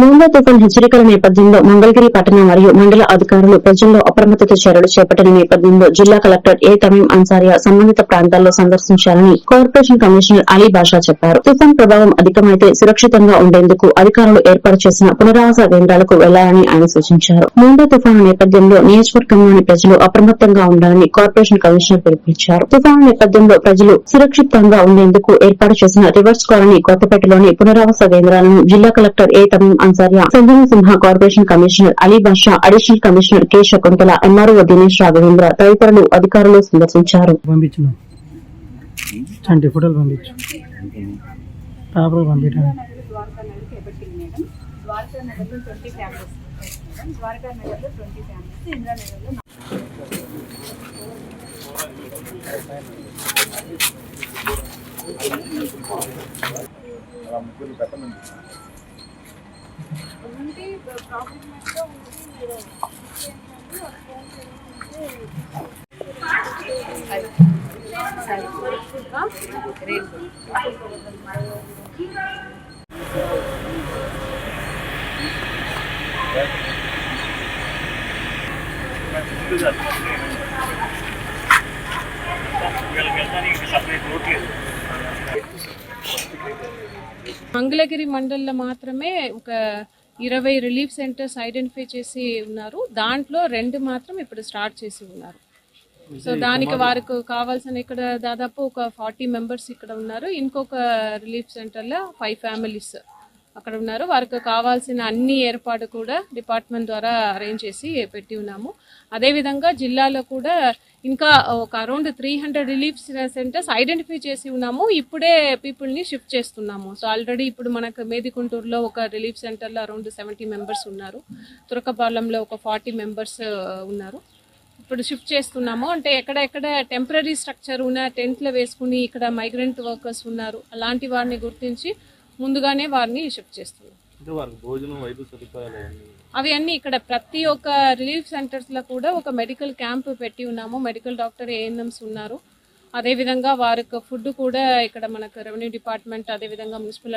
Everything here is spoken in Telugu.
మూంగా తుఫాన్ హెచ్చరికల నేపథ్యంలో మంగళగిరి పట్టణ మరియు మండల అధికారులు ప్రజల్లో అప్రమత్తత చర్యలు చేపట్టిన నేపథ్యంలో జిల్లా కలెక్టర్ ఏ తమీం అన్సారియా సంబంధిత ప్రాంతాల్లో సందర్శించాలని కార్పొరేషన్ కమిషనర్ అలీ బాషా చెప్పారు. తుఫాన్ ప్రభావం అధికమైతే సురక్షితంగా ఉండేందుకు అధికారులు ఏర్పాటు చేసిన పునరావాస కేంద్రాలకు వెళ్ళాలని ఆయన సూచించారు. మూంగా తుఫాను నేపథ్యంలో నియోజకవర్గంలోని ప్రజలు అప్రమత్తంగా ఉండాలని కార్పొరేషన్ కమిషనర్ పిలుపునిచ్చారు. తుఫాను నేపథ్యంలో ప్రజలు సురక్షితంగా ఉండేందుకు ఏర్పాటు చేసిన రివర్స్ కాలనీ కొత్తపేటలోని పునరావాస కేంద్రాలను జిల్లా collector A Tameem Ansariya Sanjana Simha corporation commissioner Ali Basha additional commissioner K. Shakuntala MRO Dinesh Raghavendra తదితరులు అధికారులు సందర్శించారు. పంపించిన. చంటి ఫోటోలు పంపించు. పేపర్ పంపించాను ద్వారకా నగర్ చేపట్టింది మేడం ద్వారకా నగర్లో ట్వంటీ ఫ్యామిలీస్ మేడం ద్వారకా నగర్లో ట్వంటీ ఫ్యామిలీస్ ఇంద్రానగర్లో ఉండి ప్రాబ్లం అయితే ఉండి మీరు మంగళగిరి మండలంలో మాత్రమే ఒక ఇరవై రిలీఫ్ సెంటర్స్ ఐడెంటిఫై చేసి ఉన్నారు. దాంట్లో రెండు మాత్రం ఇప్పుడు స్టార్ట్ చేసి ఉన్నారు. సో దానికి వారికి కావాల్సిన ఇక్కడ దాదాపు ఒక ఫార్టీ మెంబర్స్ ఇక్కడ ఉన్నారు. ఇంకొక రిలీఫ్ సెంటర్లో ఫైవ్ ఫ్యామిలీస్ అక్కడ ఉన్నారు. వారికి కావాల్సిన అన్ని ఏర్పాటు కూడా డిపార్ట్మెంట్ ద్వారా అరేంజ్ చేసి పెట్టి ఉన్నాము. అదేవిధంగా జిల్లాలో కూడా ఇంకా ఒక around three hundred relief centres identify చేసి ఉన్నాము. ఇప్పుడే పీపుల్ని షిఫ్ట్ చేస్తున్నాము. సో ఆల్రెడీ ఇప్పుడు మనకు మేదికుంటూరులో ఒక రిలీఫ్ సెంటర్లో అరౌండ్ సెవెంటీ మెంబర్స్ ఉన్నారు. తురకపాలెంలో ఒక ఫార్టీ మెంబర్స్ uh, ఉన్నారు. ఇప్పుడు షిఫ్ట్ చేస్తున్నాము. అంటే ఎక్కడెక్కడ టెంపరీ స్ట్రక్చర్ ఉన్న టెంట్లు వేసుకుని ఇక్కడ మైగ్రెంట్ వర్కర్స్ ఉన్నారు. అలాంటి వారిని గుర్తించి ముందుగానే వారిని షిఫ్ట్ చేస్తున్నాం అవి అన్ని ఇక్కడ ప్రతి ఒక్క రిలీఫ్ సెంటర్స్లో కూడా ఒక మెడికల్ క్యాంప్ పెట్టి ఉన్నాము. మెడికల్ డాక్టర్ ఏఎన్ఎంస్ ఉన్నారు. అదేవిధంగా వారికి ఫుడ్ కూడా ఇక్కడ మనకు రెవెన్యూ డిపార్ట్మెంట్ అదేవిధంగా మున్సిపల్